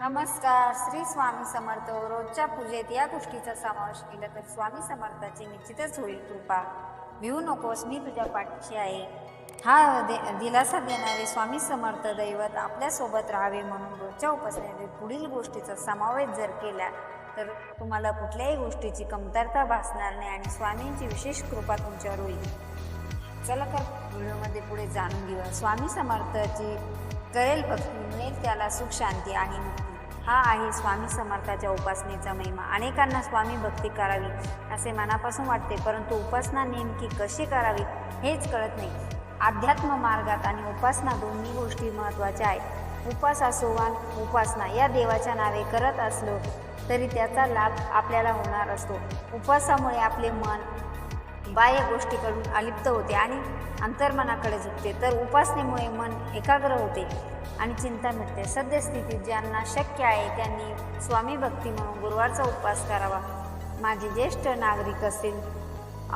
नमस्कार. श्री स्वामी समर्थ. रोजच्या पूजेत या गोष्टीचा समावेश केला तर स्वामी समर्थाची निश्चितच होईल कृपा. भिवू नकोस मी तुझ्या पाठीशी आहे. हा दे दिलासा देणारे स्वामी समर्थ दैवत आपल्यासोबत राहावे म्हणून रोजच्या उपासनेमध्ये पुढील गोष्टीचा समावेश जर केला तर तुम्हाला कुठल्याही गोष्टीची कमतरता भासणार नाही आणि स्वामींची विशेष कृपा तुमच्यावर होईल. चला तर व्हिडिओमध्ये पुढे जाणून घेऊया. स्वामी समर्थाची करेल भक्ती मिळेल त्याला सुख शांती आणि मुक्ती हा आहे स्वामी समर्थाच्या उपासनेचा महिमा. अनेकांना स्वामी भक्ती करावी असे मनापासून वाटते परंतु उपासना नेमकी कशी करावी हेच कळत नाही. अध्यात्म मार्गात आणि उपासना दोन्ही गोष्टी महत्त्वाच्या आहेत. उपास असोवान उपासना या देवाच्या नावे करत असलो तरी त्याचा लाभ आपल्याला होणार असतो. उपासामुळे आपले मन बाह्य गोष्टीकडून अलिप्त होते आणि अंतर्मनाकडे झुकते. तर उपासनेमुळे मन एकाग्र होते आणि चिंता मिटते. सद्यस्थितीत ज्यांना शक्य आहे त्यांनी स्वामी भक्ती म्हणून गुरुवारचा उपवास करावा. माझे ज्येष्ठ नागरिक असतील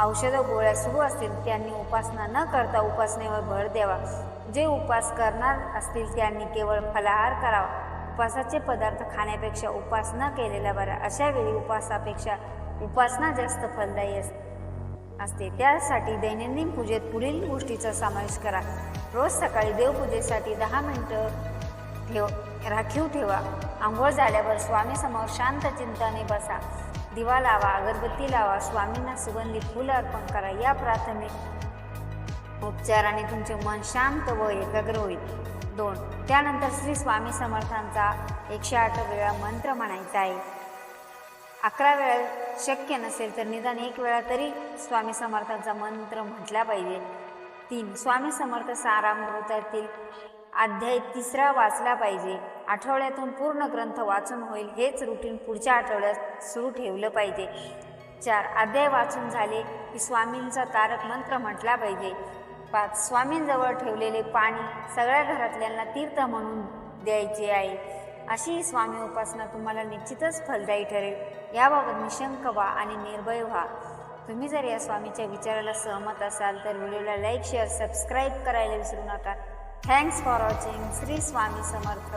औषधं गोळ्या सुरू असतील त्यांनी उपासना न करता उपासनेवर भर द्यावा. जे उपास करणार असतील त्यांनी केवळ फलाहार करावा. उपासाचे पदार्थ खाण्यापेक्षा उपास न केलेला बरा अशा वेळी उपासापेक्षा उपासना जास्त फलदायी असते. असते. त्यासाठी दैनंदिन पूजेत पुढील गोष्टीचा समावेश करा. रोज सकाळी देवपूजेसाठी दहा मिनटं ठेव राखीव ठेवा. आंघोळ झाल्यावर स्वामीसमोर शांत चिंताने बसा. दिवा लावा अगरबत्ती लावा स्वामींना सुगंधित फुलं अर्पण करा. या प्राथमिक उपचाराने तुमचे मन शांत व एकाग्र होईल. दोन त्यानंतर श्री स्वामी समर्थांचा एकशे आठ वेळा मंत्र म्हणायचा आहे. अकरा वेळा शक्य नसेल तर निदान एक वेळा तरी स्वामी समर्थांचा मंत्र म्हटला पाहिजे. तीन स्वामी समर्थ सारामृतातील अध्याय तिसरा वाचला पाहिजे. आठवड्यातून पूर्ण ग्रंथ वाचून होईल हेच रुटीन पुढच्या आठवड्यात सुरू ठेवलं पाहिजे. चार अध्याय वाचून झाले की स्वामींचा तारक मंत्र म्हटला पाहिजे. पाच स्वामींजवळ ठेवलेले पाणी सगळ्या घरातल्यांना तीर्थ म्हणून द्यायचे आहे. अशी स्वामी उपासना तुम्हाला निश्चितच फलदायी ठरेल. याबाबत निशंक व्हा आणि निर्भय व्हा. तुम्ही जर या स्वामीच्या विचाराला सहमत असाल तर व्हिडिओला लाईक शेअर सबस्क्राईब करायला विसरू नका. Thanks for watching Shri Swami Samarth.